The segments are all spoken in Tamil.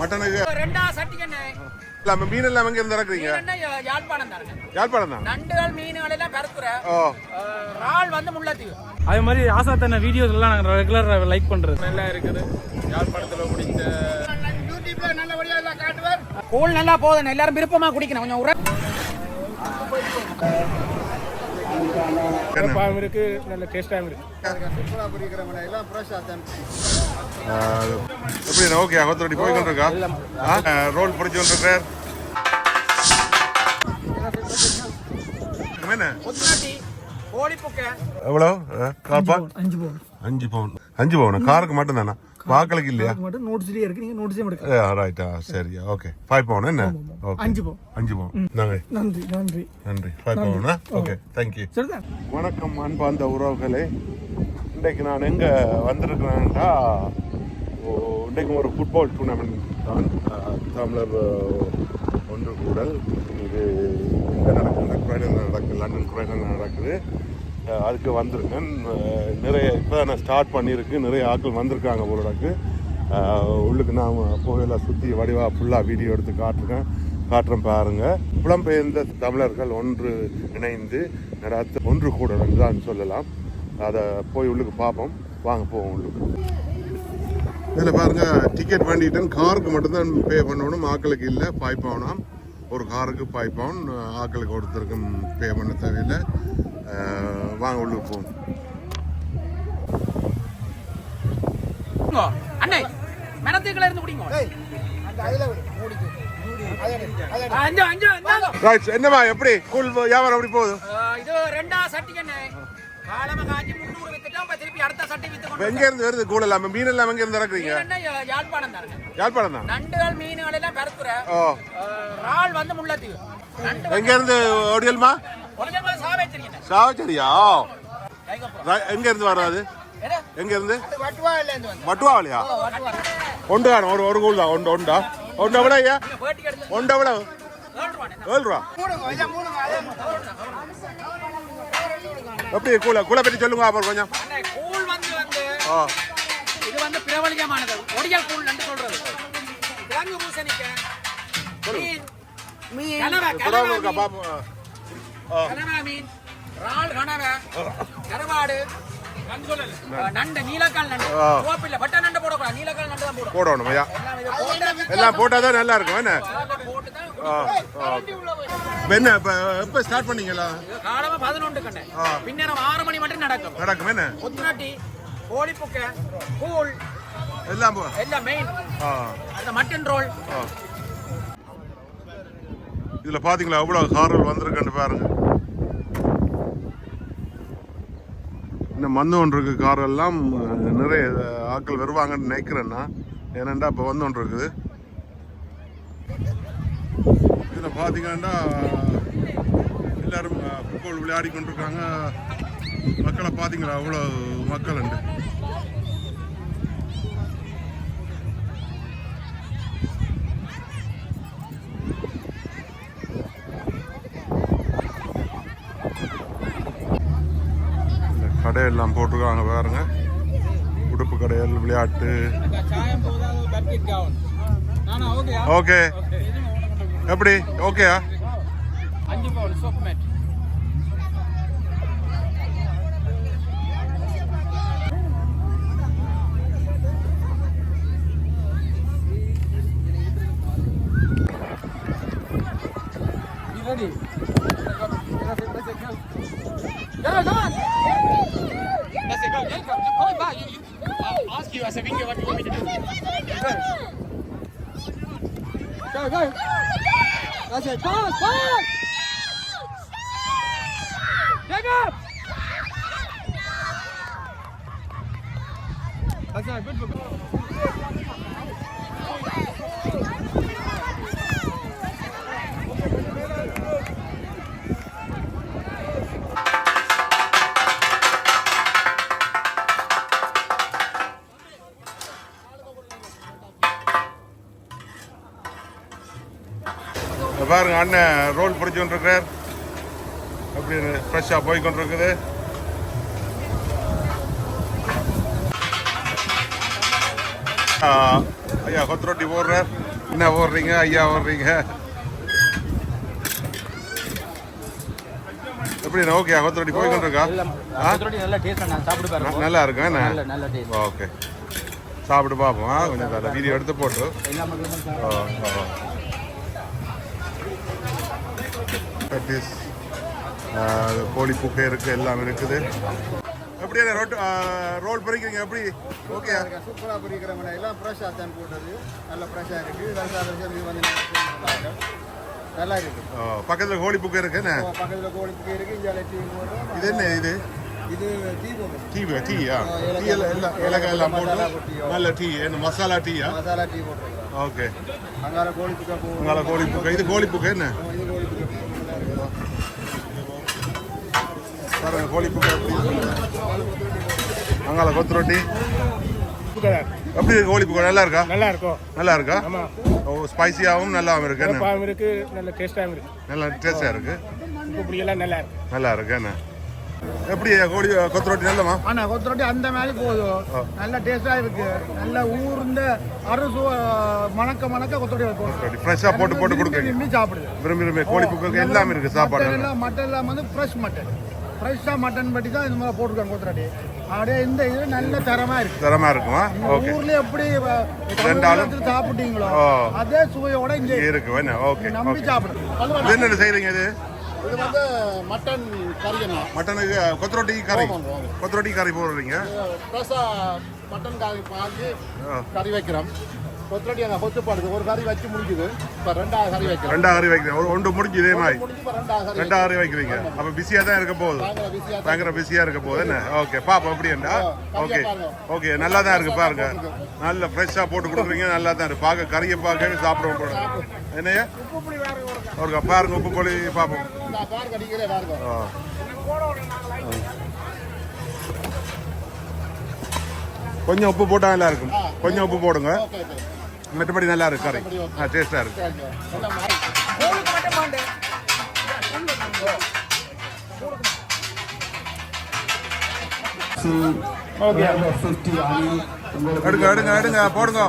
மட்டனுக்கு? ரெண்டா சட்டிக்கண்ணே. இல்லாம மீன் எல்லாம் எங்க இருந்து இறக்குறீங்க? என்ன யாழ்ப்பாணம் தாருங்க யாழ்ப்பாணம் தான்? நண்டுகள் மீன்கள் எல்லாம் கருத்துற ஓ இறால் வந்து முள்ளத்தீவு அதே மாதிரி ஆசாத்தான வீடியோஸ் எல்லாம் நாங்கள் ரெகுலராக லைக் பண்றது. நல்லா இருக்குது. யாழ்ப்பாணத்தில் பிடிச்ச யூடியூப்ல நல்லபடியா எல்லாம் காட்டுவார் கூழ் நல்லா போதும் எல்லாரும் விருப்பமா குடிக்கணும். கொஞ்சம் உர இருக்கு. நல்ல டேஸ்டாகவும் இருக்கு. ஆ, எப்படி ஓகே அகத்தோடி போய் கொண்டிருக்கா? ரோல் பிடிச்சு கோழிப்புக்க எவ்வளோ? காப்பா? அஞ்சு பவுன். அஞ்சு பவுன். அஞ்சு பவுன்? காருக்கு மட்டும் தானா வாக்களுக்கு இல்லையா? மட்டும் நோட்ஸ்லேயே இருக்கு. நீங்கள் நோட்ஸே எடுக்க ரைட்டா சரி. ஓகே. ஃபைவ் பவுன் என்ன? ஓகே. அஞ்சு பவுன். அஞ்சு பவுன். நாங்க நன்றி. நன்றி நன்றி. ஃபைவ் பவுனா? ஓகே. தேங்க்யூ சரிதான் வணக்கம் அன்பார்ந்த உறவுகளே. இன்றைக்கு நான் எங்கே வந்திருக்கிறேன்டா இன்றைக்கும் ஒரு ஃபுட்பால் டூர்னமெண்ட் தான். தமிழர் ஒன்று கூடல். இது இங்கே நடக்குது. குரைடனில் நடக்குது. லண்டன் குரைடனில் நடக்குது. அதுக்கு வந்திருக்கேன். நிறைய இப்போ நான் ஸ்டார்ட் பண்ணியிருக்கு. நிறைய ஆட்கள் வந்திருக்காங்க போலடாக்கு உள்ளுக்கு நான் போகல சுற்றி வடிவாக ஃபுல்லாக வீடியோ எடுத்து காட்டுறேன். காட்டுறேன் பாருங்கள் புலம்பெயர்ந்த தமிழர்கள் ஒன்று இணைந்து நடத்த ஒன்று கூட தான் சொல்லலாம். அதை போய் உள்ளுக்கு பார்ப்போம். வாங்க போவோம் உள்ளுக்கு. இதில் பாருங்க டிக்கெட் வாங்கிட்டேன். காருக்கு மட்டும்தான் பே பண்ணணும். ஆக்களுக்கு இல்லை ஃபைவ் பவுனாம் ஒரு காருக்கு ஃபைவ் பவுன் ஆக்களுக்கு ஒருத்தருக்கும் பே பண்ண தேவையில்லை. வாங்க உள்ளுக்கு போவோம். அண்ணே மரத்துக்குள்ள இருந்து. ரைட் என்னம்மா எப்படி? கூல் வியாபாரம் எப்படி போகுது? இது ரெண்டா சட்டிக்கண்ணே. காலம காஞ்சி முன்னூறு எங்க இருந்து வருது கூல் எல்லாம் மீன் எல்லாம் எங்க இருந்து இறக்குறீங்க? யாழ்ப்பாணம் தாருங்க யாழ்ப்பாணம் தான்? நண்டுகள் மீன்கள் எல்லாம் கருத்துற இறால் வந்து முள்ளத்தீவு எங்க இருந்து சாவச்சேரியா? எங்க இருந்து எங்க இருந்து? ஒன்று காணும் ஒரு ஒரு தான் ஒன்று ஒண்டா ஒன்று எவ்வளோ ஐயா? ஒன்று எவ்வளோ ஏழு ரூபாண்ணே. ஏழு ரூபா மூடுங்க இல்ல மூடுங்க அதே மூடுங்க. எப்படி கூலை கூலை பற்றி சொல்லுங்க அப்புறம் கொஞ்சம். கூழ் வந்து வந்து. ஓ இது வந்து பிரபலியமானது. ஒடியல் கூழ் என்று சொல்றது. கிழங்கு பூசணிக்க மீன் மீன். கனவா கனவா மீன், இறால் கனவா கருவாடு நண்டு நீலக்கால் நண்டு. ஆ. சோப்பில்ல பட்ட நண்டு போடக்கூடாது. நீலக்கால் நண்டு தான் போடும் போடணும் எல்லாம் நல்லா இருக்கும் என்ன? என்ன இப்போ எப்போ ஸ்டார்ட் பண்ணீங்களா? காலமா பதினொன்று கண்ணு. ஆ. பின்னரம் ஆறு மணி மட்டும் நடக்கும். நடக்கும் என்ன? கொத்துநாட்டி கோழிப்புக்க கூழ் எல்லாம் போ. எல்லாம் மெயின் ஆ. அந்த மட்டன் ரோல் ஆ. இதில் பார்த்தீங்களா எவ்வளோ கார்கள் வந்திருக்குன்னு பாருங்க. இன்னும் வந்து கொண்டிருக்கு கார் எல்லாம் அஹ், நிறைய ஆட்கள் வருவாங்கன்னு நினைக்கிறேன்னா ஏனண்டா இப்போ வந்து கொண்டு இருக்குது இதில் பார்த்தீங்கன்னா எல்லாரும் ஃபுட்பால் விளையாடி கொண்டிருக்காங்க. மக்களை பார்த்தீங்களா? அவ்வளோ மக்கள் உண்டு. கடையெல்லாம் போட்டிருக்காங்க பாருங்க. உடுப்பு கடைகள் விளையாட்டு. ஓகே எப்படி? ஓகேயா அஞ்சு பவுன் சோப் மேட் பாருங்க அண்ணன் ரோல் பிடிச்சு கொண்டிருக்கிறார் அப்படி ஃப்ரெஷ்ஷாக போய் கொண்டிருக்குது ஐயா கொத்து ரொட்டி போடுறார் என்ன போடுறீங்க ஐயா போடுறீங்க எப்படி ஓகே கொத்து ரொட்டி போய் கொண்டிருக்கா? ஆ? நல்ல இருக்கும் என்ன? ஓகே. சாப்பிட்டு பார்ப்போம் கொஞ்சம் தர வீடியோ எடுத்து போட்டு. கோழி புக்கை இருக்கு எல்லாம் இருக்குது. எப்படி ரோட் ரோல் பறிக்கிறீங்க எப்படி? ஓகே சூப்பராக பிரிக்கிறவங்க எல்லாம் ஃப்ரெஷ்ஷாக தான் போட்டது. நல்ல ஃப்ரெஷ்ஷாக இருக்குது வருஷா வருஷம் இது வந்து நல்லா இருக்கு. பக்கத்தில் கோழி புக்கை இருக்கு என்ன? பக்கத்தில் கோழிப்புக்கு இருக்கு இங்கே டீ போடுறோம். இது என்ன இது? இது டீ டீயா டீ எல்லாம் எல்லாம் ஏலக்காய் எல்லாம் போட்டு நல்ல டீ என்ன மசாலா டீயா மசாலா டீ போட்டுருக்கோம். ஓகே அங்கால கோழிப்புக்கா போகும் உங்களோட கோழி புக்கை. இது கோழி புக்கை என்ன இது கோழிப்புக்கு நல்லா இருக்கு பாருங்க கோழி புக்கை அங்கால கொத்து ரொட்டி. எப்படி இருக்கு கோழி புக்கை நல்லா இருக்கா? நல்லா இருக்கும் நல்லா இருக்கா? ஆமா. ஓ ஸ்பைசியாகவும் நல்லாவும் இருக்கு இருக்கு நல்ல டேஸ்டாகவும் இருக்கு. நல்லா டேஸ்டாக இருக்கு. உப்பு புளியெல்லாம் நல்லா இருக்கு. நல்லா இருக்கு என்ன? எப்படி கோழி கொத்து ரொட்டி நல்லமா? ஆனா கொத்தரொட்டி அந்த மாதிரி போதும். நல்ல டேஸ்டா இருக்கு. நல்ல ஊர்ந்த அறுசு மணக்க மணக்க கொத்தரொட்டி போடுறோம் ரொட்டி ஃப்ரெஷ்ஷாக போட்டு போட்டு கொடுக்குறீங்க. விரும்பி சாப்பிடுது விரும்பி விரும்பி கோழி புக்கு எல்லாமே இருக்கு சாப்பாடு மட்டன் எல்லாம் வந்து ஃப்ரெஷ் மட்டன். ஃப்ரெஷ்ஷாக மட்டன் பட்டி தான் இந்த மாதிரி போட்டிருக்காங்க கொத்தரொட்டி. அப்படியே இந்த இது நல்ல தரமா இருக்கு. தரமா இருக்குமா? ஓகே ஊர்ல எப்படி ரெண்டாலும் தமிழ்நாட்டுல சாப்பிட்டீங்களோ. அதே சுவையோட இங்க இருக்கு. என்ன ஓகே நம்பி ஓகே சாப்பிடுங்க. இது என்ன செய்றீங்க இது? இது வந்து மட்டன் கறியணும் மட்டனுக்கு கொத்து ரொட்டி கறி கொத்து ரொட்டி கறி போடுறீங்க. ஃப்ரெஷ்ஷாக மட்டன் கறி பாஞ்சு ஆ. கறி வைக்கிறோம். கொத்தரொட்டி அங்கே கொத்து பாடுது. ஒரு கறி வச்சு முடிக்குது இப்போ ரெண்டாவது கறி வைக்கிறோம். கறி ஒரு ஒன்று முடிஞ்சு இதே மாதிரி. ரெண்டாவது கறி வைக்கிறீங்க. அப்ப பிஸியா தான் இருக்க போகுது. பயங்கர பிஸியாக இருக்க போகுது. என்ன? ஓகே பாப்பா அப்படியா ஓகே ஓகே நல்லா தான் இருக்கு. பாருங்க. நல்ல ஃப்ரெஷ்ஷா போட்டு கொடுக்குறீங்க. நல்லா தான் இருக்கு. பார்க்க கறியை பார்க்கவே சாப்பிடுவோம் என்னையா? ஒரு பாருங்க உப்பு பொழி பார்ப்போம். கொஞ்சம் உப்பு போட்டா நல்லா இருக்கும். கொஞ்சம் உப்பு போடுங்க. மற்றபடி நல்லா இருக்கு கறி ஆ டேஸ்டா இருக்கு எல்லாம் மாறி கோழுக்கு மட்டும் பாண்டு எடுங்க எடுங்க எடுங்க போடுங்க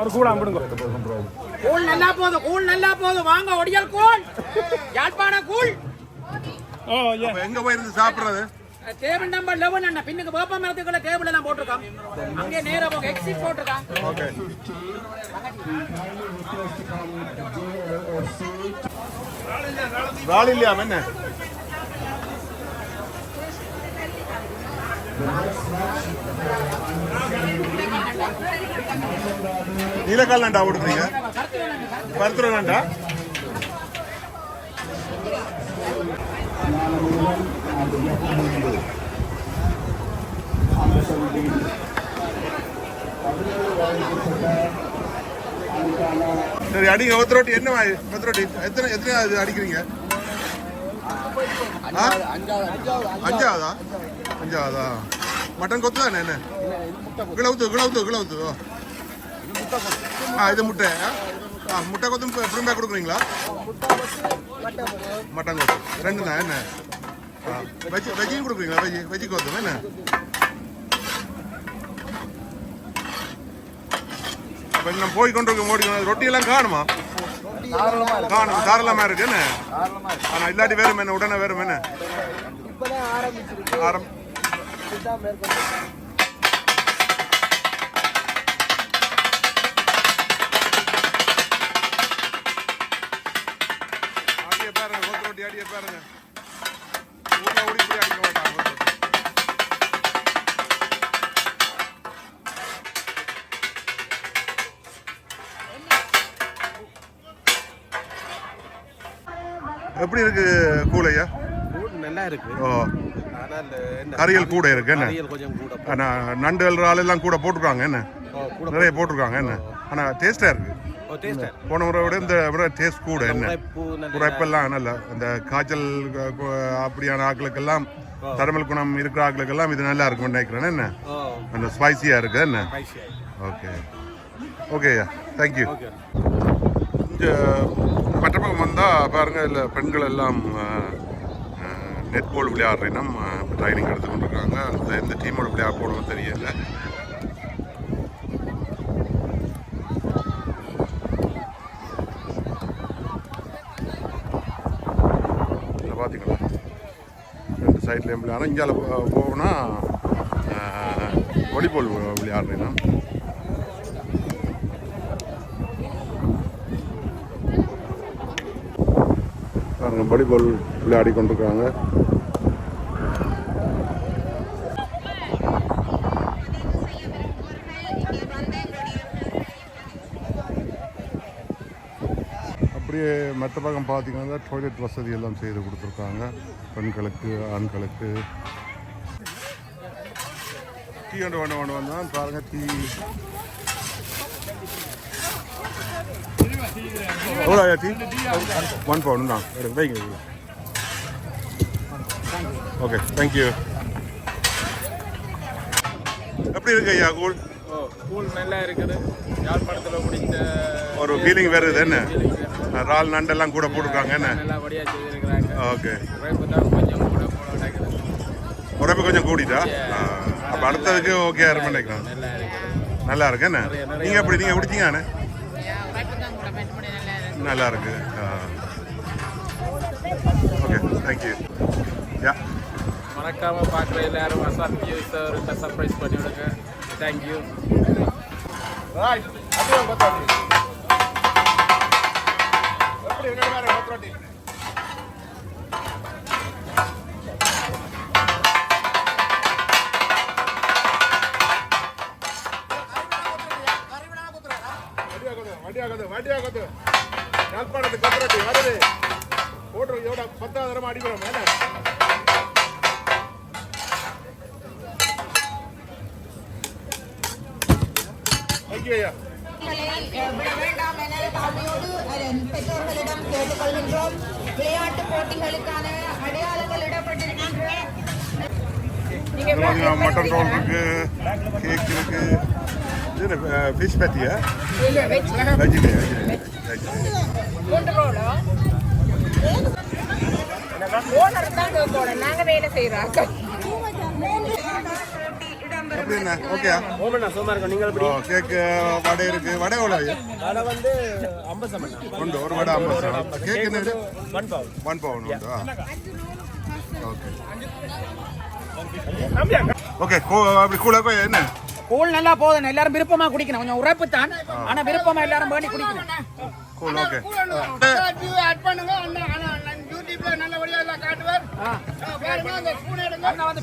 ஒரு கூட அம்பிடுங்க கூழ் நல்லா போதும் கூழ் நல்லா போதும் வாங்க ஒடியல் கூழ் யாழ்ப்பாண கூழ் ஓ ஏ அப்ப எங்க போய் இருந்து சாப்பிடுறது டேபிள் நம்பர் லெவன் அண்ணா. பின்னுக்கு வேப்ப மரத்துக்குள்ள டேபிள் எல்லாம் போட்டிருக்கான். அங்கே நேரா போக எக்ஸிட் போட்டிருக்கான். ஓகே ரால் இல்லையா என்ன? நீலக்கால் நண்டா ஓடுறீங்க பருத்துற நண்டா? சரி அடிங்க ஒத்து ரொட்டி என்ன ஒத்து ரொட்டி எத்தனை எத்தனை அடிக்கிறீங்க? அஞ்சாவதா அஞ்சாவதா மட்டன் கொத்து தானே என்ன? கிளவுத்து கிளவுத்து கிளவுத்து. ஆ இது முட்டை. ஆ? ஆ முட்டை கொத்தும் புறம்பே கொடுக்குறீங்களா? மட்டன் கொத்து. ரெண்டு தான் என்ன? ஆ வெஜ்ஜி கொடுக்குறீங்களா வெஜ்ஜி வெஜ்ஜி கொத்தும் என்ன அப்போ நம்ம போய் கொண்டு இருக்க மோடி ரொட்டியெல்லாம் காணுமா காணும் தாராளமா இருக்கு என்ன ஆனா இல்லாட்டி வேறும் என்ன உடனே வேறும் என்ன இப்பதான் ஆரம் பாருங்க கொத்து ரொட்டி பாருங்க ஊர்ல ஓடி போய் அடிக்க மாட்டாங்க கொத்து ரொட்டி. எப்படி இருக்கு கூலையா நல்லா இருக்கு. ஓ. கறியல் கூட இருக்கு என்ன? கறியல் கொஞ்சம் கூட ஆனா நண்டு இறால் எல்லாம் கூட போட்டிருக்காங்க என்ன? நிறைய போட்டிருக்காங்க என்ன? ஆனா டேஸ்டா இருக்கு. போன முறை விட இந்த முறை டேஸ்ட் கூட என்ன? உரைப்பெல்லாம் நல்ல இந்த காய்ச்சல் அப்படியான ஆட்களுக்கெல்லாம் தரமல் குணம் இருக்கிற ஆட்களுக்கெல்லாம் இது நல்லா இருக்கும் நினைக்கிறேன். என்ன? அந்த ஸ்பைசியா இருக்கு? என்ன? ஓகே ஓகேயா தேங்க்யூ இங்கே மற்ற பக்கம் வந்தால் பாருங்க இதில் பெண்கள் எல்லாம் நெட் பால் விளையாடுறேன்னா ட்ரைனிங் எடுத்து கொண்டிருக்காங்க. அந்த எந்த டீமோட விளையாட போகணும்னு தெரியல பார்த்தீங்களா ரெண்டு சைட்லேயும் விளையாடணும் இங்கே போகணும்னா வாலிபால் விளையாடுறேன் பாருங்கள் வாலிபால் விளையாடி கொண்டிருக்காங்க அப்படியே மற்ற பக்கம் பார்த்தீங்கன்னா டாய்லெட் வசதி எல்லாம் செய்து கொடுத்துருக்காங்க. பெண்களுக்கு ஆண்களுக்கு. டீ ஒன்று ஒன்று ஒன்று வந்தால் பாருங்க டீ. எவ்வளோ டீ? ஒன் பவுண்ட் தான். வைங்க ஓகே தேங்க்யூ எப்படி இருக்கு ஐயா கூழ்? கூழ் நல்லா இருக்குது. யாழ்ப்பாணத்தில் முடிந்த ஒரு ஃபீலிங் வேறு இது என்ன? இறால் நண்டெல்லாம் கூட போட்டிருக்காங்க என்ன? ஓகே. உழைப்பு தான் கொஞ்சம் கூடிட்டா அப்போ அடுத்ததுக்கு ஓகே ஆறு நினைக்கிறேன் நல்லா இருக்கு. என்ன? நீங்கள் எப்படி நீங்கள் குடிச்சீங்க நல்லா இருக்கு. Okay thank you yeah. மறக்காமல் பார்க்குற எல்லாரும் அசாத் சர்ப்ரைஸ் பண்ணி விடுங்க. தேங்க்யூ யாழ்ப்பாணத்துக்கு கத்துறட்டி வருது. போட்டு எவ்வளோ பத்தாவது தரமா அடிக்கிறோம். மேலே ஐயா என தாழ்மையோடு பெற்றோர்களிடம் கேட்டுக்கொள்கின்றோம். விளையாட்டு போட்டிகளுக்கான அடையாளங்கள் இடப்பட்டிருக்கின்ற மட்டன் ரோல் இருக்கு கேக் இருக்கு. இது ஃபிஷ் பேத்தியா வெஜிடே நாங்க வேலை செய்யறாங்க என்ன ஓகேயா ஓமண்ணா இருக்கும் நீங்கள் கேக்கு வடை இருக்கு. வடை எவ்வளோ வந்து ஐம்பது உண்டு ஒரு வடை ஐம்பது கேக் என்ன இது ஒன் பவுன் ஒன் பவுன் உண்டா? ஓகே ஓகே அப்படி கூட என்ன? கூழ் நல்லா போதும். எல்லாரும் விருப்பமா குடிக்கணும். கொஞ்சம் உரைப்பு தான். ஆனா விருப்பமா எல்லாரும் வேண்டி குடிக்கணும். கூல் ஓகே அண்ணா வந்து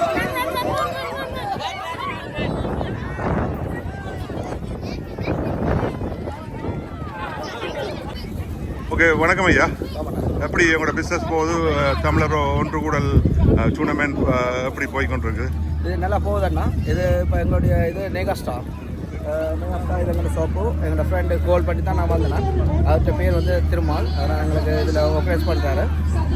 ஓகே வணக்கம் ஐயா. எப்படி உங்களோட பிஸ்னஸ் போகுது? தமிழர் ஒன்று கூடல் டூர்னமெண்ட் எப்படி போய் கொண்டிருக்கு இது நல்லா போகுதுண்ணா. இது இப்போ எங்களுடைய இது நேகா ஸ்டார் நேகா ஸ்டார் இது எங்களோட ஷாப்பு எங்களோட ஃப்ரெண்டு கோல் பண்ணி தான் நான் வந்தேன் அவர்கிட்ட பேர் வந்து திருமால். அதனால் எங்களுக்கு இதில் ஒப்ரேஸ் பண்ணுறாரு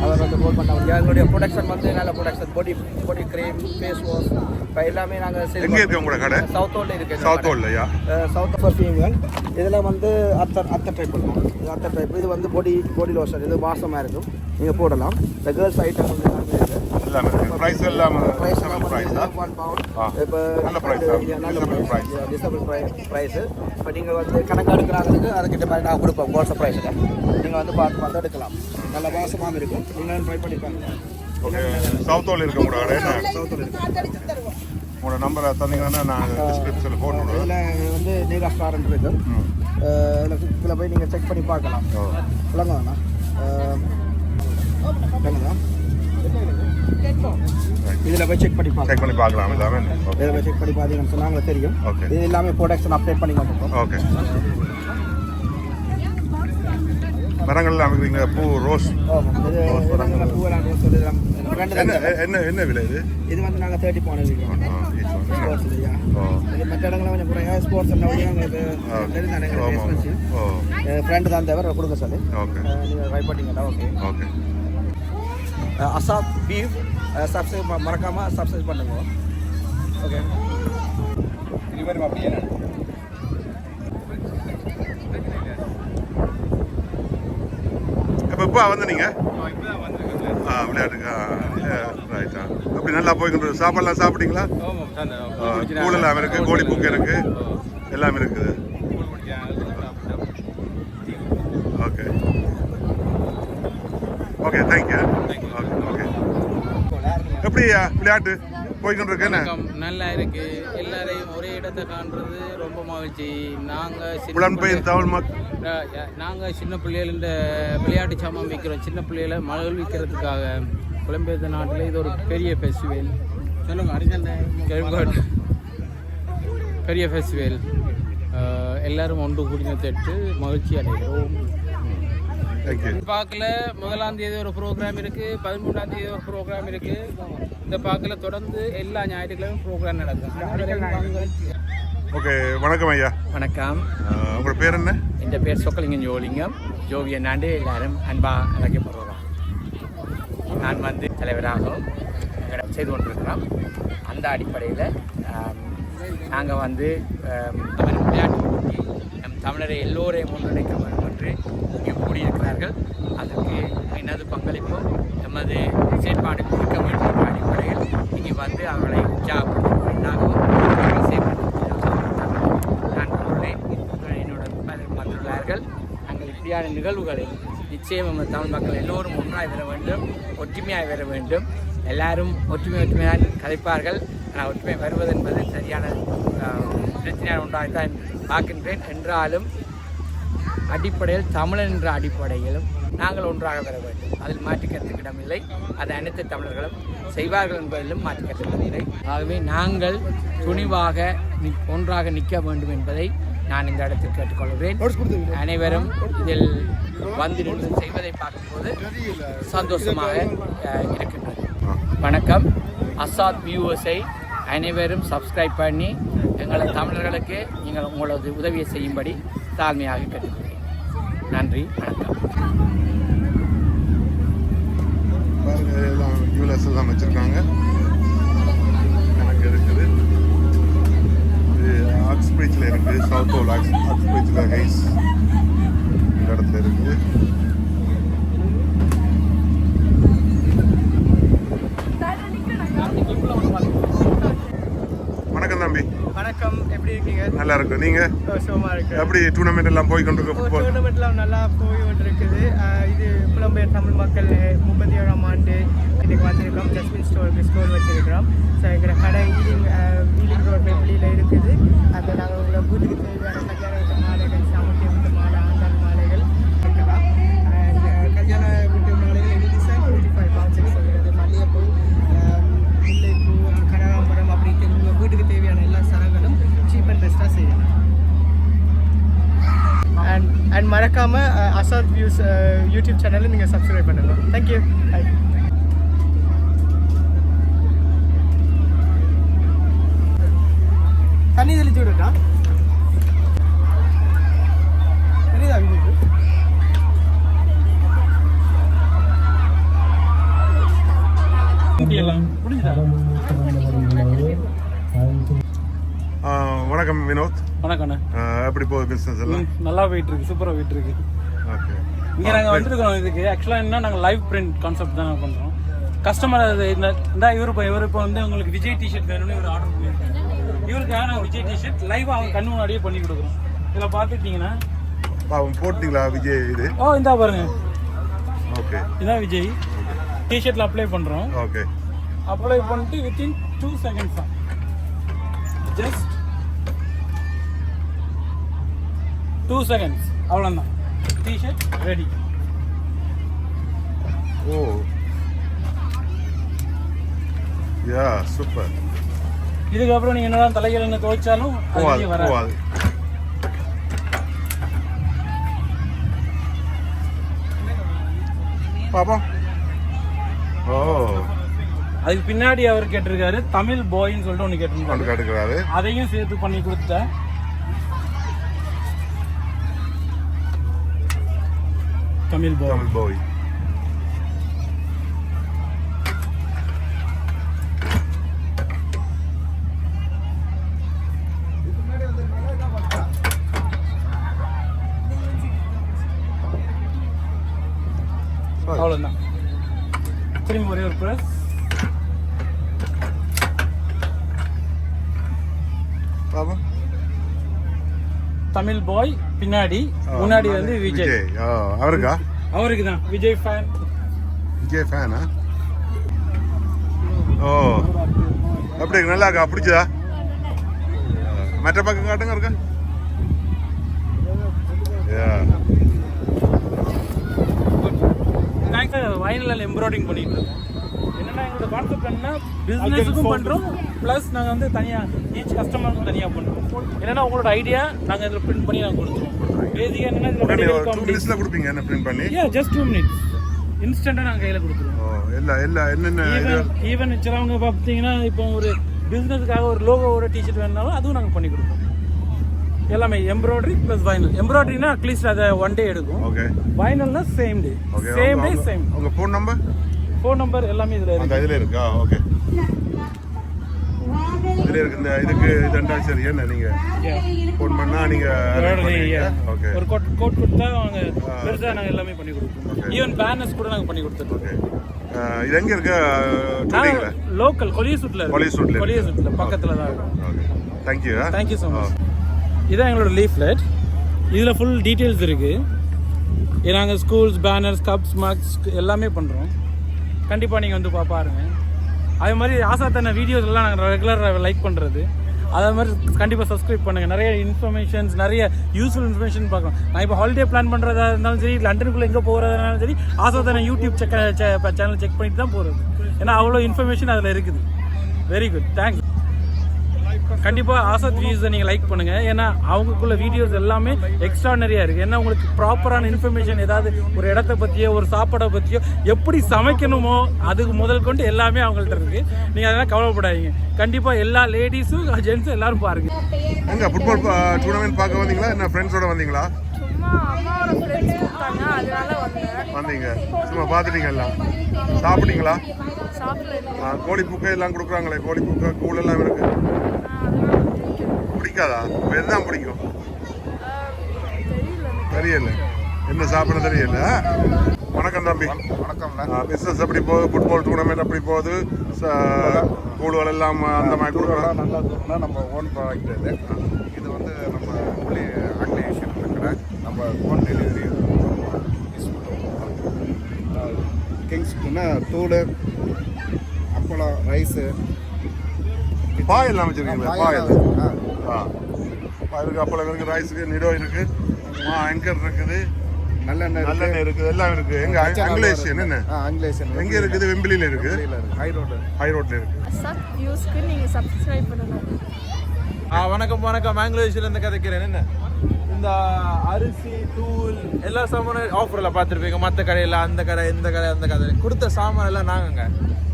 அவர் வந்து கால் பண்ணாங்க எங்களுடைய ப்ரொடக்ஷன் வந்து நல்ல ப்ரொடக்ஷன் பொடி பொடி க்ரீம் ஃபேஸ் வாஷ் இப்போ எல்லாமே நாங்கள் எங்கே இருக்கு உங்களோட கடை? சவுத் ஹோல்ல இருக்கு சவுத் ஹோல்லையா சவுத் பர்ஃபியூம்கள் இதில் வந்து அத்தர் அத்தர் டைப் பண்ணுவோம் இது அத்தர் டைப் இது வந்து பொடி பொடி லோஷன் இது வாசமாக இருக்கும். நீங்கள் போடலாம். இந்த கேர்ள்ஸ் ஐட்டம் வந்து எல்லாமே இருக்குது எல்லாமே price price price one pound. இப்போ டிசபிள் ப்ரைஸ் இப்போ நீங்கள் வந்து கணக்கு எடுக்கிறாங்களுக்கு அதுக்கிட்ட மாதிரி நான் கொடுப்போம் ஹோல்சேல் ப்ரைஸில் நீங்கள் வந்து பார்த்து பார்த்து எடுக்கலாம். நல்ல வாசமாக இருக்கும். நீங்களும் ட்ரை பண்ணி பாருங்க. ஓகே. சவுத் ஹோல் இருக்கு உங்களோட கடை என்ன சவுத்தில் இருக்கு. உங்களோட நம்பரை தந்தீங்கன்னா நான் டிஸ்கிரிப்ஷனில் விடுவேன். இதில் வந்து நீகா ஸ்டாரண்ட் இருக்கு. இதில் போய் நீங்கள் செக் பண்ணி பார்க்கலாம். விளங்க வேணா விளங்குதா இதில் போய் செக் பண்ணி செக் பண்ணி பார்க்கலாம். எல்லாமே இதில் போய் செக் பண்ணி பார்த்தீங்கன்னு சொன்னா உங்களுக்கு தெரியும். இது எல்லாமே ப்ரொடக்ஷன் அப்டேட் பண்ணி கொண்டிருக்கோம் ஓகே மரங்கள் அமைக்கிறீங்க பூ ரோஸ் என்ன என்ன விலை இது? இது வந்து நாங்கள் தேர்ட்டி போன மற்ற இடங்களில் கொஞ்சம் குறையா ஸ்போர்ட்ஸ் எல்லாம் வந்து எங்களுக்கு ஆ. தெரிந்தானே ஆமாம். எக்ஸ்பென்சிவ் ஓ ஃப்ரெண்டு தான் தேவை கொடுக்க சொல்லி. ஓகே நீங்கள் ட்ரை பண்ணிங்கன்னா okay okay Azad beef subscribe மறக்காமல் சப்ஸ்கிரைப் பண்ணுங்க. ஓகே இருவரும் அப்படியே இப்போ இப்போ வந்து நீங்கள் ஆ விளையாட்டுக்கா ரைட்டா அப்படி நல்லா போய்கிட்டு சாப்பாடுலாம் சாப்பிட்டீங்களா? கூழெல்லாம் இருக்குது கோழி பூக்கு இருக்குது எல்லாமே இருக்குது okay okay thank you okay okay எப்படியா விளையாட்டு போய்கிட்டு இருக்கு நல்லா இருக்கு. எல்லாரையும் ஒரே இடத்தை காண்றது ரொம்ப மகிழ்ச்சி. நாங்க சின்ன புலம்பெயர் தமிழ் மக் அஹ் ய- நாங்க சின்ன பிள்ளைகள் இந்த விளையாட்டு சாமான் விற்கிறோம் சின்ன பிள்ளைகளை மகிழ்விக்கிறதுக்காக புலம்பெயர்ந்த நாட்டில் இது ஒரு பெரிய ஃபெஸ்டிவல் சொல்லுங்க பெரிய ஃபெஸ்டிவல் எல்லாரும் ஒன்று கூடினத்திட்டு மகிழ்ச்சி அடைகிறோம். பார்க்கல. முதலாம் தேதி ஒரு ப்ரோக்ராம் இருக்கு. பதிமூணாம் தேதி ஒரு ப்ரோக்ராம் இருக்கு. இந்த பார்க்கல தொடர்ந்து எல்லா ஞாயிற்றுக்கிழமையும் ப்ரோக்ராம் நடக்கும். ஓகே வணக்கம் ஐயா. வணக்கம். உங்களோட பேர் என்ன? என் பேர் சொக்கலிங்கம் ஜோலிங்கம். ஜோவி என்னாண்டு எல்லாரும் அன்பா அழைக்கப்படுறோம். நான் வந்து தலைவராகவும் செய்து கொண்டிருக்கிறோம். அந்த அடிப்படையில் நாங்கள் வந்து விளையாட்டு போட்டி நம் தமிழரை எல்லோரையும் இங்கே கூடியிருக்கிறார்கள் அதற்கு எனது பங்களிப்பும் எமது செயற்பாடு கொடுக்க வேண்டும் என்ற அடிப்படையில் இங்கே வந்து அவர்களை உற்சாகப்படுத்துவதாகவும் நான் கொண்டுள்ளேன் என்னோட வந்துள்ளார்கள். நாங்கள் இப்படியான நிகழ்வுகளில் நிச்சயம் நம்ம தமிழ் மக்கள் எல்லோரும் ஒன்றாய் வர வேண்டும் ஒற்றுமையாய் வர வேண்டும். எல்லாரும் ஒற்றுமை ஒற்றுமையாக கதைப்பார்கள் ஆனால் ஒற்றுமை வருவது என்பது சரியான ஆஹ், பிரச்சனையான ஒன்றாகத்தான் பார்க்கின்றேன். என்றாலும் அடிப்படையில் தமிழன் என்ற அடிப்படையிலும் நாங்கள் ஒன்றாக வர வேண்டும். அதில் மாற்றுக்கருத்துக்கு இடமில்லை. அதை அனைத்து தமிழர்களும் செய்வார்கள் என்பதிலும் மாற்றுக்கருத்துக்கு ஆகவே நாங்கள் துணிவாக ஒன்றாக நிற்க வேண்டும் என்பதை நான் இந்த இடத்தில் கேட்டுக்கொள்கிறேன். அனைவரும் இதில் வந்து நின்று செய்வதை பார்க்கும்போது சந்தோஷமாக இருக்கின்றது வணக்கம். அசாத் வியூவர்ஸை அனைவரும் சப்ஸ்கிரைப் பண்ணி எங்களது தமிழர்களுக்கு நீங்கள் உங்களது உதவியை செய்யும்படி தாழ்மையாக கேட்டுக்கொள்கிறேன். நன்றி வணக்கம். எல்லாம் யூஎஸ் எல்லாம் வச்சிருக்காங்க. எனக்கு இருக்குது. இது ஆக்ஸ்பிரிட்ஜில் இருக்குது. சவுத் ஓல் ஆக்ஸ் ஆக்ஸ்பிரிட்ஜில் ஹைஸ் இந்த இடத்துல இருக்குது வணக்கம் தம்பி வணக்கம் எப்படி இருக்கீங்க நல்லா இருக்கு. நீங்க எப்படி டூர்னமெண்ட் எல்லாம் போய் கொண்டிருக்க ஃபுட்பால் டோர்னமெண்ட்லாம் நல்லா போய் இருக்குது ஆஹ் இது புலம்பெயர் தமிழ் மக்கள் முப்பத்தி ஏழாம் ஆண்டு இன்னைக்கு வந்திருக்கோம் ஜஸ்மின் ஸ்டோருக்கு ஸ்டோர் வச்சிருக்கிறோம். ஸோ எங்களோட கடை ஈலிங் ஈலிங் ரோட் வெளியில் இருக்குது. அந்த நாங்கள் உங்களை வீட்டுக்கு தேவையான மறக்காமல் அசாத் வியூஸ் யூடியூப் சேனலை நீங்கள் சப்ஸ்கிரைப் பண்ணுங்கள் தேங்க்யூ பை எப்படி போகுது பிஸ்னஸ் எல்லாம்? நல்லா போயிட்டு இருக்கு சூப்பரா போயிட்டு இருக்கு ஓகே இங்க நாங்க வந்திருக்கோம் இதுக்கு. ஆக்சுவலா என்ன நாங்க லைவ் பிரிண்ட் கான்செப்ட் தான் பண்றோம். கஸ்டமர் அது இந்த இவர் இப்போ இவர் இப்போ வந்து உங்களுக்கு விஜய் டிஷர்ட் வேணும்னு ஒரு ஆர்டர் பண்ணியிருக்காரு. இவருக்காக நாங்கள் விஜய் டிஷர்ட் லைவா அவங்க கண்ணு முன்னாடியே பண்ணி கொடுக்குறோம். இதில் பார்த்துக்கிட்டிங்கன்னா போட்டிங்களா விஜய் இது? ஓ இந்தா பாருங்க. ஓகே இதான் விஜய். டிஷர்ட்ல அப்ளை பண்றோம். ஓகே அப்ளை பண்ணிட்டு வித்தின் டூ செகண்ட்ஸ் தான். ஜஸ்ட் டூ செகண்ட்ஸ் அவ்வளோதான் டிஷர்ட் ரெடி ஓ. யா சூப்பர் இதுக்கப்புறம் நீங்க என்னதான் தலைகள் என்ன துவைச்சாலும் அது வராது. பாப்போம். ஓ. அதுக்கு பின்னாடி அவர் கேட்டிருக்காரு தமிழ் பாய்ன்னு சொல்லிட்டு ஒன்று கேட்டிருக்காரு அதையும் சேர்த்து பண்ணி கொடுத்துட்டேன் Camille Boy. Camille Boy. அவ்வளோதான் திரும்பி ஒரே ஒரு ப்ரெஸ் பாபா தமிழ் பாய் பின்னாடி முன்னாடி வந்து விஜய். அவருக்கா? அவருக்கு தான். விஜய் ஃபேன் விஜய் ஃபேனா ஓ. அப்படி நல்லா இருக்கா? பிடிச்சதா? மற்ற பக்கம் காட்டுங்க இருக்கா வயலில் எம்ப்ராய்டிங் பண்ணிட்டு இருக்கோம் என்னன்னா எங்களோட கான்செப்ட் என்ன பிஸ்னஸுக்கும் பண்ணுறோம் ப்ளஸ் நாங்கள் வந்து தனியாக ஈச் கஸ்டமருக்கும் தனியாக பண்ணுறோம் என்னன்னா உங்களோட ஐடியா நாங்கள் இதில் பிரிண்ட் பண்ணி நாங்கள் கொடுத்துருவோம். பேசிக்காக என்னன்னா ஒரு கொடுப்பீங்க என்ன பிரிண்ட் பண்ணி? ஏ ஜஸ்ட் டூ மினிட்ஸ் இன்ஸ்டண்ட்டாக நாங்கள் கையில் கொடுத்துருவோம். எல்லா எல்லா என்னென்ன ஈவன் சிலவங்க பார்த்தீங்கன்னா இப்போ ஒரு பிஸ்னஸுக்காக ஒரு லோகோவோட டிஷர்ட் வேணுனாலும் அதுவும் நாங்கள் பண்ணி கொடுப்போம். எல்லாமே எம்ப்ராய்டரி ப்ளஸ் வைனல் எம்ப்ராய்டரினா அட்லீஸ்ட் அதை ஒன் டே எடுக்கும். Okay வைனல்னா same day same day same உங்க ஃபோன் நம்பர் ஃபோன் நம்பர் எல்லாமே இதில் இருக்கு. இதுல இருக்கா? ஓகே இதுல இருக்கு. இந்த இதுக்கு இதண்டா சரி. என்ன நீங்க? ஃபோன் பண்ணா நீங்க ஓகே ஒரு கோட் கோட் கொடுத்தா அவங்க பெருசாக நாங்கள் எல்லாமே பண்ணி கொடுப்போம் ஈவன் பேனர்ஸ் கூட நாங்கள் பண்ணி கொடுத்துருக்கோம் ஓகே இது எங்க இருக்கு? டூரிங்ல லோக்கல் கொலியசூட்டில் கொலியசூட்ல இருக்கு. கொலியசூட்டில் பக்கத்தில் தான் இருக்கும் okay thank you thank you so much இதான் எங்களோட லீஃப்லெட் இதில் ஃபுல் டீட்டெயில்ஸ் இருக்குது நாங்கள் ஸ்கூல்ஸ் பேனர்ஸ் கப்ஸ் மார்க்ஸ் எல்லாமே பண்ணுறோம் கண்டிப்பாக நீங்கள் வந்து பா பாருங்க. அதே மாதிரி ஆசாத்தான வீடியோஸ் வீடியோஸ்லாம் நாங்கள் ரெகுலராக லைக் பண்ணுறது அதே மாதிரி கண்டிப்பாக சப்ஸ்கிரைப் பண்ணுங்கள் நிறைய இன்ஃபர்மேஷன்ஸ் நிறைய யூஸ்ஃபுல் இன்ஃபர்மேஷன் பார்க்கலாம். நான் இப்போ ஹாலிடே பிளான் பண்ணுறதா இருந்தாலும் சரி லண்டனுக்குள்ளே எங்கே போகிறதுனாலும் சரி ஆசாத்தான யூடியூப் செக் சேனல் செக் பண்ணிட்டு தான் போகிறது ஏன்னா அவ்வளோ இன்ஃபர்மேஷன் அதில் இருக்குது. வெரி குட் தேங்க்ஸ் கண்டிப்பா ஆசாத் வியூஸை நீங்க லைக் பண்ணுங்க. ஏன்னா அவங்களுக்குள்ள வீடியோஸ் எல்லாமே எக்ஸ்ட்ரானரியா இருக்கு. ஏன்னா உங்களுக்கு ப்ராப்பரான இன்ஃபர்மேஷன் ஏதாவது ஒரு இடத்த பத்தியோ ஒரு சாப்பாடை பத்தியோ எப்படி சமைக்கணுமோ அதுக்கு முதல் கொண்டு எல்லாமே அவங்கள்ட்ட இருக்கு. நீங்க அதெல்லாம் கவலைப்படாதீங்க. கண்டிப்பா எல்லா லேடிஸும் ஜென்ஸும் எல்லாரும் பாருங்க. எங்க ஃபுட்பால் டூர்னமெண்ட் பார்க்க வந்தீங்களா? என்ன ஃப்ரெண்ட்ஸோட வந்தீங்களா? சும்மா அம்மாவோட ஃப்ரெண்ட்ஸ் கூப்பிட்டாங்க. அதனால வந்தேன். வந்தீங்க. சும்மா பார்த்துட்டீங்க எல்லாம். சாப்பிட்டீங்களா? கோழி புக்கை எல்லாம் கொடுக்குறாங்களே. கோழி புக்கை கூழ் எல்லாம் இருக்கு. பிடிக்காதா? அப்ப எதுதான் பிடிக்கும். தெரியல என்ன சாப்பிட தெரியல? வணக்கம் தம்பி. வணக்கம் பிஸ்னஸ் எப்படி போகுது? ஃபுட்பால் டூர்னமெண்ட் எப்படி போகுது? கூழுகள் எல்லாம் அந்த மாதிரி கொடுக்குறோம் நல்லா தூக்கினா நம்ம ஓன் ப்ராடக்ட் இது. இது வந்து நம்ம உள்ளே அக்னேஷன் இருக்கிற நம்ம ஹோம் டெலிவரி கிங்ஸ்க்குன்னா தூள் அப்பளம் ரைஸு பாய் எல்லாம் வச்சிருக்கீங்களா பாய் ஆ. ஆ. பாய் இருக்கு அப்பளம் இருக்கு ரைஸுக்கு நிடோ இருக்கு. ஆ ஆங்கர் இருக்குது. நல்லெண்ணெய் நல்லெண்ணெய் இருக்குது எல்லாம் இருக்கு. எங்க அங்கிலேஷன் என்ன? ஆ ஆங்கிலேஷன் எங்க இருக்குது? வெம்பிலியில இருக்கு. ஹை ரோடு ஹை ரோட்ல இருக்கு. சப் நியூஸ்க்கு நீங்கள் சப்ஸ்கிரைப் பண்ணணும் ஆ வணக்கம் வணக்கம். மேங்களூர்ஸ்ல இருந்து கதைக்கிறேன். என்ன? இந்த அரிசி தூள் எல்லா சாமானும் ஆஃபரில் பார்த்துருப்பீங்க. மற்ற கடையில் அந்த கடை இந்த கடை அந்த கடை. கொடுத்த சாமான் எல்லாம் நாங்கங்க.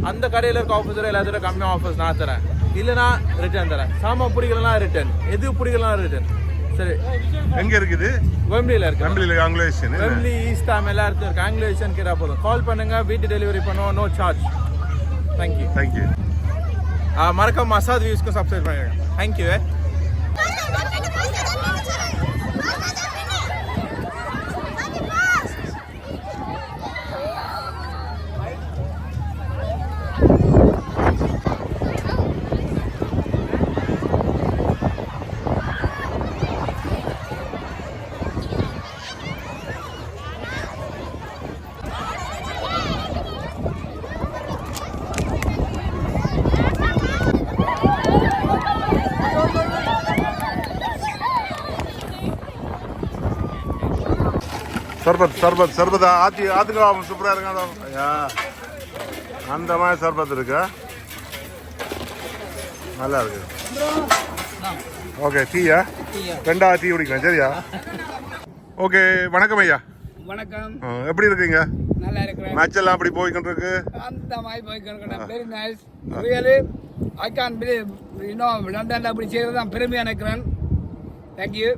அந்த கடையில் இருக்க ஆஃபர்ஸோட எல்லாத்தோட கம்மியாக ஆஃபர்ஸ் நான் தரேன். இல்லைனா ரிட்டர்ன் தரேன். சாமான் பிடிக்கலாம் ரிட்டர்ன் எது பிடிக்கலாம் ரிட்டர்ன் சரி. எங்க இருக்குது? வெம்லியில் இருக்கு. வெம்பிலியில ஆங்கிலேஷன் வெம்லி ஈஸ்ட் ஆம் எல்லா இடத்துலையும் இருக்கு. ஆங்கிலேஷன் கேட்டா போதும். கால் பண்ணுங்க வீட்டு டெலிவரி பண்ணுவோம். நோ சார்ஜ் தேங்க்யூ தேங்க்யூ மறக்காம மசாத் வியூஸ்க்கு சப்ஸ்கிரைப் பண்ணிடுங்க தேங்க்யூ சர்பத் சர்பத் சர்பத். ஆத்தி ஆத்துக்கு சூப்பரா இருக்கு அந்த ஐயா அந்த மாதிரி சர்பத் இருக்கு. நல்லா இருக்கு. ஓகே டீயா? ரெண்டா டீ குடிக்கலாம் சரியா? ஓகே வணக்கம் ஐயா. வணக்கம். எப்படி இருக்கீங்க? நல்லா இருக்கிறேன். மேட்ச் எல்லாம் அப்படி போய்கிட்டு இருக்கு அந்த மாதிரி போய்க்கணும் very nice really I can't believe இன்னும் லண்டனில் அப்படி செய்கிறது தான் பெருமையாக நினைக்கிறேன் தேங்க்யூ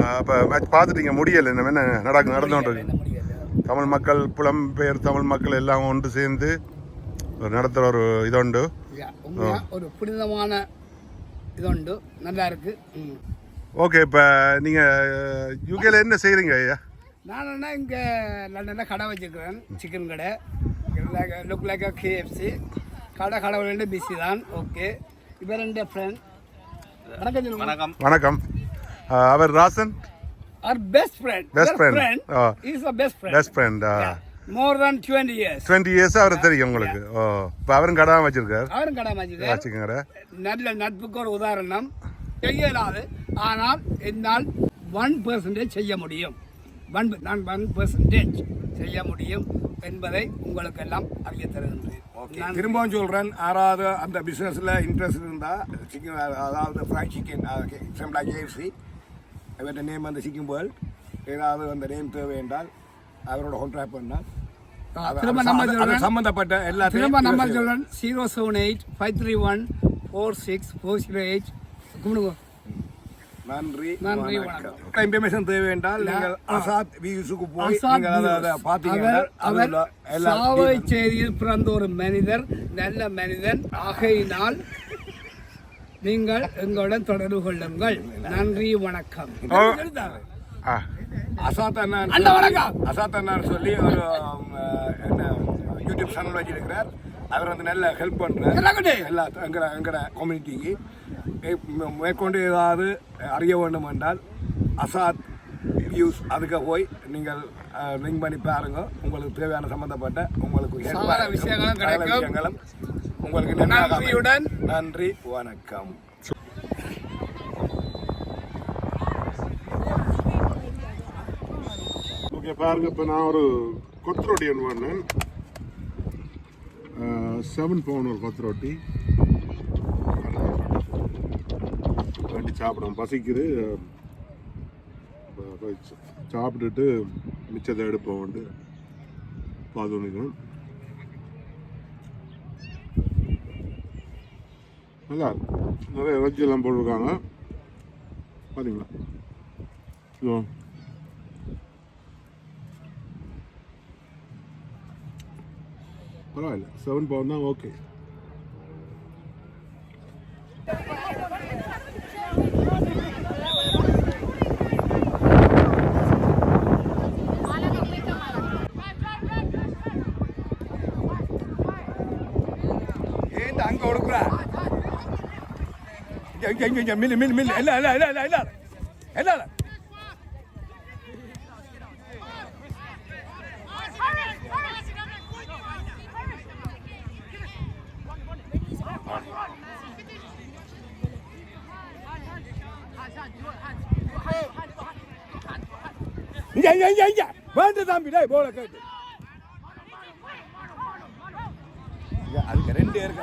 அப்போ மேட்ச் பார்த்துட்டீங்க முடியல. என்ன என்ன நடக்கு நடந்துகிட்டு தமிழ் மக்கள் புலம்பெயர் தமிழ் மக்கள் எல்லாம் ஒன்று சேர்ந்து ஒரு நடத்துகிற ஒரு இதுண்டு. ஒரு புனிதமான இதுண்டு. நல்லா இருக்கு. ம். ஓகே இப்போ நீங்கள் யூகேல என்ன செய்கிறீங்க ஐயா? நான் என்ன இங்கே லண்டனில் கடை வச்சுருக்கிறேன். சிக்கன் கடை. லுக் லைக் கேஎஃப்சி கடை கடவுள் பிஸி தான். ஓகே இப்போ ரெண்டு ஃப்ரெண்ட் வணக்கம் வணக்கம். வணக்கம். அவர் Rasan our best friend. Best Their friend. friend Oh. is a best friend. Best friend More than 20 years. Twenty years அவர் தெரியும் உங்களுக்கு. ஓ இப்போ அவரும் கடை வச்சிருக்காரு. அவரும் கடை மாச்சிருக்கார் சிக்கன் கடை. நல்ல நட்புக்கு ஒரு உதாரணம். செய்யலாது. ஆனால் என்னால் ஒன் பர்சன்டேஜ் செய்ய முடியும். ஒன் நான் ஒன் பர்சன்டேஜ் செய்ய முடியும் என்பதை உங்களுக்கெல்லாம் அறிய தருகின்றேன். நான் திரும்பவும் சொல்றேன். யாராவது அந்த பிசினஸ்ல இன்ட்ரெஸ்ட் இருந்தா சிக்கன் அதாவது ஃப்ரை சிக்கன் சிம்லா கேஎஃப்சி அவர்கிட்ட நேம் சிக்கன் வேர்ல்ட் ஏதாவது அந்த நேம் தேவை என்றால் அவரோட கான்ட்ராக்ட் பண்ணால். சம்பந்தப்பட்ட எல்லாத்தையும் திரும்ப நம்பர் சொல்றேன். Zero seven eight five three one four six four zero eight கும்பிடுங்க. நன்றி நன்றி, வணக்கம். இன்ஃபர்மேஷன் தேவை என்றால் நீங்கள் அசாத் வியூஸுக்கு போய். பார்த்தீங்கன்னா அவர் எல்லா சாவை செய்தியில் பிறந்த ஒரு மனிதர் நல்ல மனிதன். ஆகையினால் நீங்கள் எங்களுடன் தொடர்பு கொள்ளுங்கள். நன்றி வணக்கம். ஆ. அசாத் அண்ணன் அண்ணா, வணக்கம். அசாத் அண்ணன் சொல்லி ஒரு என்ன யூடியூப் சேனல் வச்சிருக்கிறார். அவர் வந்து நல்ல ஹெல்ப் பண்றார். எல்லாருக்கும் எல்லா எங்கட எங்கட கம்யூனிட்டிக்கு மேற்கொண்டு ஏதாவது அறிய வேண்டும் என்றால் அசாத் வியூஸ் அதுக்கு போய் நீங்கள் லிங்க் பண்ணி பாருங்க. உங்களுக்கு தேவையான சம்பந்தப்பட்ட உங்களுக்கு. விஷயங்களும் உங்களுக்கு. நன்றியுடன். நன்றி வணக்கம். ஓகே பாருங்க இப்போ நான் ஒரு கொத்து ரொட்டி ஒன்று பண்ணேன் செவன் பவுன் ஒரு கொத்து ரொட்டி. வண்டி சாப்பிடும். பசிக்குது. சாப்பிட்டுட்டு மிச்சத்தை எடுப்போம் வந்து. பார்த்து நல்லா இருக்கு. நிறைய வெஜ் எல்லாம் போட்டிருக்காங்க பார்த்தீங்களா இதோ பரவாயில்ல செவன் பவுன் தான் ஓகே இங்க இங்க இங்க மில்லு மில்லு மில்லு இல்ல இல்ல இல்ல இல்ல இல்ல இல்ல இல்ல இங்க இங்க இங்க இங்க வேண்டு தம்பி டேய் போல கேட்டு அதுக்கு ரெண்டு இருக்கு